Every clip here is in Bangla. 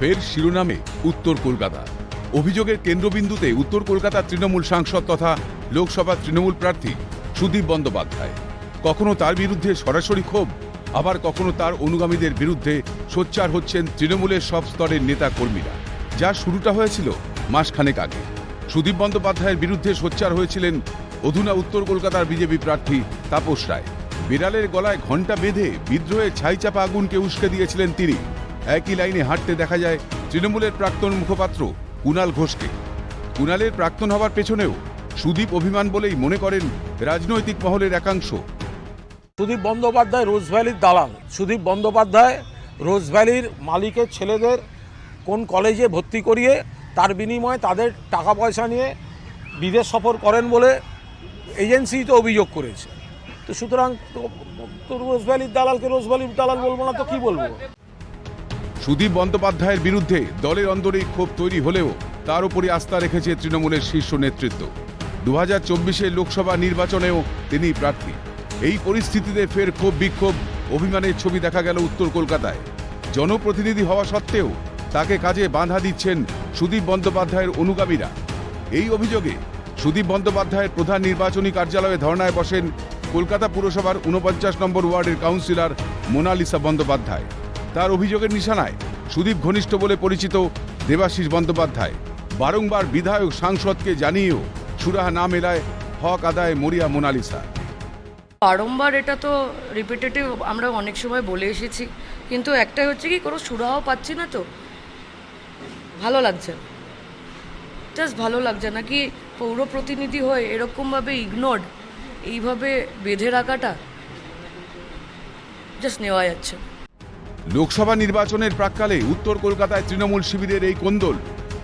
ফের শিরোনামে উত্তর কলকাতা। অভিযোগের কেন্দ্রবিন্দুতে উত্তর কলকাতার তৃণমূল সাংসদ তথা লোকসভার তৃণমূল প্রার্থী সুদীপ বন্দ্যোপাধ্যায়। কখনো তার বিরুদ্ধে সরাসরি ক্ষোভ, আবার কখনো তার অনুগামীদের বিরুদ্ধে সোচ্চার হচ্ছেন তৃণমূলের সব স্তরের নেতা কর্মীরা যা শুরুটা হয়েছিল মাসখানেক আগে। সুদীপ বন্দ্যোপাধ্যায়ের বিরুদ্ধে সোচ্চার হয়েছিলেন অধুনা উত্তর কলকাতার বিজেপি প্রার্থী তাপস রায়। বিড়ালের গলায় ঘণ্টা বেঁধে বিদ্রোহে ছাইচাপা আগুনকে উস্কে দিয়েছিলেন তিনি। একই লাইনে হাঁটতে দেখা যায় তৃণমূলের প্রাক্তন মুখপাত্র কুণাল ঘোষকে। কুণালের প্রাক্তন হওয়ার পেছনেও সুদীপ অভিমান বলেই মনে করেন রাজনৈতিক মহলের একাংশ। সুদীপ বন্দ্যোপাধ্যায় রোজভ্যালির দালাল। সুদীপ বন্দ্যোপাধ্যায় রোজভ্যালির মালিকের ছেলেদের কোন কলেজে ভর্তি করিয়ে তার বিনিময়ে তাদের টাকা পয়সা নিয়ে বিদেশ সফর করেন বলে এজেন্সি তো অভিযোগ করেছে। তো সুতরাং তো- তো রোজভ্যালির দালালকে রোজভ্যালির দালাল বলব না তো কী বলব? সুদীপ বন্দ্যোপাধ্যায়ের বিরুদ্ধে দলের অন্দরেই ক্ষোভ তৈরি হলেও তার উপরই আস্থা রেখেছে তৃণমূলের শীর্ষ নেতৃত্ব। দু হাজার লোকসভা নির্বাচনেও তিনি প্রার্থী। এই পরিস্থিতিতে ফের ক্ষোভ বিক্ষোভ, অভিমানের ছবি দেখা গেল উত্তর কলকাতায়। জনপ্রতিনিধি হওয়া সত্ত্বেও তাকে কাজে বাঁধা দিচ্ছেন সুদীপ বন্দ্যোপাধ্যায়ের অনুগামীরা। এই অভিযোগে সুদীপ বন্দ্যোপাধ্যায়ের প্রধান নির্বাচনী কার্যালয়ে ধর্নায় বসেন কলকাতা পুরসভার উনপঞ্চাশ নম্বর ওয়ার্ডের কাউন্সিলর মোনালিসা বন্দ্যোপাধ্যায়। তার অভিযোগের নিশানায় সুদীপ ঘনিষ্ঠ বলে পরিচিত দেবাশিস বন্দ্যোপাধ্যায়। বারংবার বিধায়ক সাংসদকে জানিয়েও সুরাহা না মেলায় হক আদায় মরিয়া মোনালিসা। বারংবার এটা তো রিপিটেটিভ আমরা অনেক সময় বলে এসেছি, কিন্তু একটাই হচ্ছে কি, কোনো সুরাহ পাচ্ছি না তো। ভালো লাগছে জাস্ট ভালো লাগছে না কি, পৌর প্রতিনিধি হয়ে এরকমভাবে ইগনোর্ড এইভাবে বেঁধে রাখাটা জাস্ট নেওয়া যাচ্ছে। লোকসভা নির্বাচনের প্রাককালে উত্তর কলকাতায় তৃণমূল শিবিরের এই কোন্দল।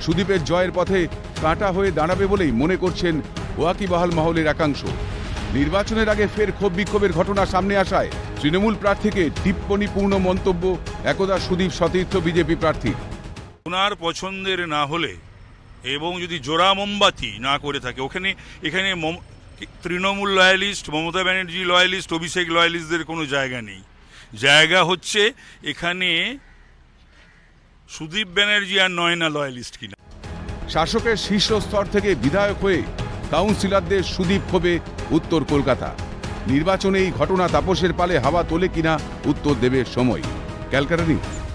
সুদীপের জয়ের পথে কাঁটা হয়ে দাঁড়াবে বলেই মনে করছেন ওয়াকিবাহাল মহলের একাংশ। নির্বাচনের আগে ফের ক্ষোভ বিক্ষোভের ঘটনা সামনে আসায় তৃণমূল প্রার্থীকে টিপ্পণীপূর্ণ মন্তব্য একদা সুদীপ সতীর্থ বিজেপি প্রার্থী। ওনার পছন্দের না হলে এবং যদি জোড়া মোমবাতি না করে থাকে, ওখানে এখানে তৃণমূল লয়ালিস্ট মমতা ব্যানার্জি লয়ালিস্ট অভিষেক লয়ালিস্টদের কোনো জায়গা নেই। জায়গা হচ্ছে এখানে সুদীপ ব্যানার্জি আর নয়না লয়ালিস্ট কিনা। শাসকের শীর্ষ স্তর থেকে বিধায়ক হয়ে কাউন্সিলরদের সুদীপ ক্ষোভে উত্তর কলকাতা। নির্বাচনে এই ঘটনা তাপসের পালে হাওয়া তোলে কিনা উত্তর দেবে সময়। Calcutta news.